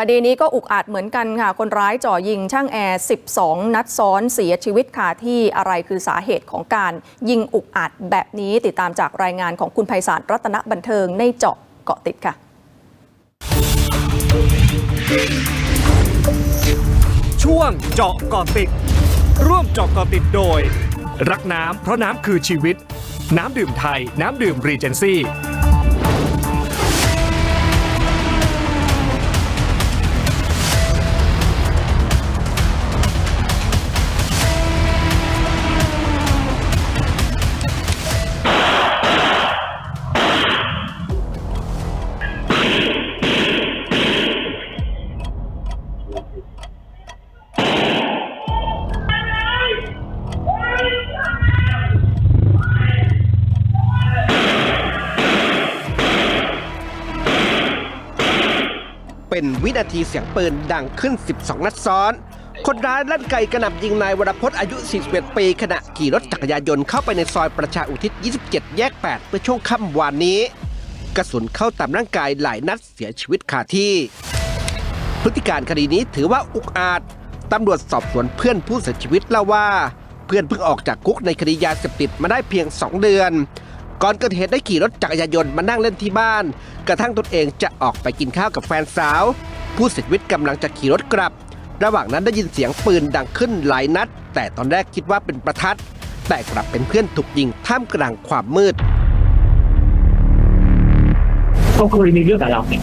คดีนี้ก็อุกอาจเหมือนกันค่ะ คนร้ายจ่อยิงช่างแอร์ 12 นัดซ้อนเสียชีวิตคาที่อะไรคือสาเหตุของการยิงอุกอาจแบบนี้ติดตามจากรายงานของคุณไพศาลรัตนบันเทิงในเจาะเกาะติดค่ะช่วงเจาะเกาะติด ร่วมเจาะเกาะติดโดย รักน้ำเพราะน้ำคือชีวิต น้ำดื่มไทย น้ำดื่มรีเจนซี่ เป็นวินาทีเสียงปืนดังขึ้น 12 นัดซ้อน คนร้ายลั่นไกกระหน่ำยิงนายวรพจน์อายุ 41 ปีขณะขี่รถจักรยานยนต์เข้าไปในซอยประชาอุทิศ 27 แยก 8 เมื่อช่วงค่ำวานนี้ กระสุนเข้าตามร่างกายหลายนัดเสียชีวิตคาที่ พฤติการคดีนี้ถือว่าอุกอาจตำรวจสอบสวนเพื่อนผู้เสียชีวิตเล่าว่า เพื่อนเพิ่งออกจากคุกในคดียาเสพติดมาได้เพียง 2 เดือน ก่อนเกิดเหตุได้ขี่รถจักรยานยนต์มานั่งเล่นที่บ้าน กระทั่งตนเองจะออกไปกินข้าวกับแฟนสาว ผู้เสียชีวิตกำลังจะขี่รถกลับ ระหว่างนั้นได้ยินเสียงปืนดังขึ้นหลายนัด แต่ตอนแรกคิดว่าเป็นประทัด แต่กลับเป็นเพื่อนถูกยิงท่ามกลางความมืดเขาเคยมีเรื่องกับเราเนี่ย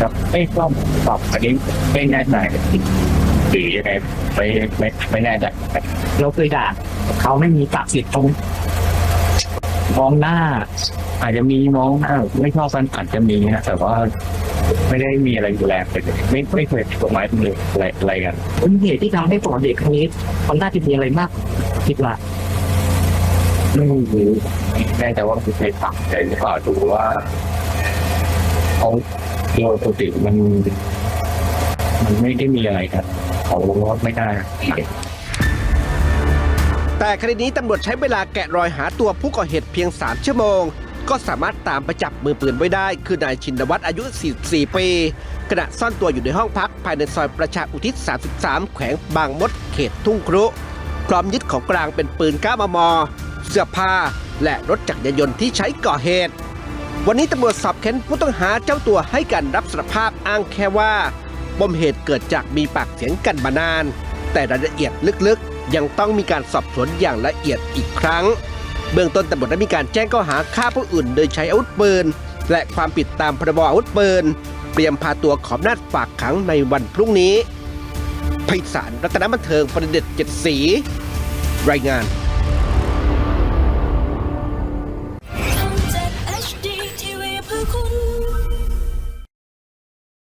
ครับไม่ต้องตอบอันนี้ไม่แน่ใจหรือยังไงไม่ไม่ไม่แน่ใจเราเคยด่าเขาไม่มีปากเสียงตรง มองหน้า อาจจะมีมองหน้าไม่ชอบกันอาจจะมีนะแต่ว่าไม่ได้มีอะไรดูแลเป็นไม่ไม่เคยผิดกฎหมายเป็นเลยอะไรอะไรกันเป็นเหตุที่ทำให้ก่อเด็กครั้งนี้มันน่าจะมีอะไรมากคิดว่าไม่รู้ไม่แน่ใจว่าคือใครตักใจหรือเปล่าดูว่าเขาโดยปกติมัน มันไม่ได้มีอะไรกันเขาไม่ได้ แต่คดีนี้ตำรวจใช้เวลาแกะรอยหาตัวผู้ก่อเหตุเพียง 3 ชั่วโมง ก็สามารถตามไปจับมือปืนไว้ได้ คือนายชินวัตรอายุ 44 ปีขณะซ่อนตัวอยู่ในห้องพักภายในซอยประชาอุทิศ 33 แขวงบางมดเขตทุ่งครุ พร้อมยึดของกลางเป็นปืน9มม เสื้อผ้า และรถจักรยานยนต์ที่ใช้ก่อเหตุ วันนี้ตำรวจสอบเค้นผู้ต้องหาเจ้าตัวให้การรับสารภาพอ้างแค่ว่าปมเหตุเกิดจากมีปากเสียงกันมานาน แต่รายละเอียดลึกๆ ยังต้องมีการสอบสวนอย่างละเอียดอีกครั้ง เบื้องต้นตำรวจได้มีการแจ้งข้อหาฆ่าผู้อื่น โดยใช้อาวุธปืน และความผิดตามพรบอาวุธปืน เตรียมพาตัวขอบนาดฝากขังในวันพรุ่งนี้ไพศาลรัตนบันเทิงประเด็ดเจ็ดสี รายงาน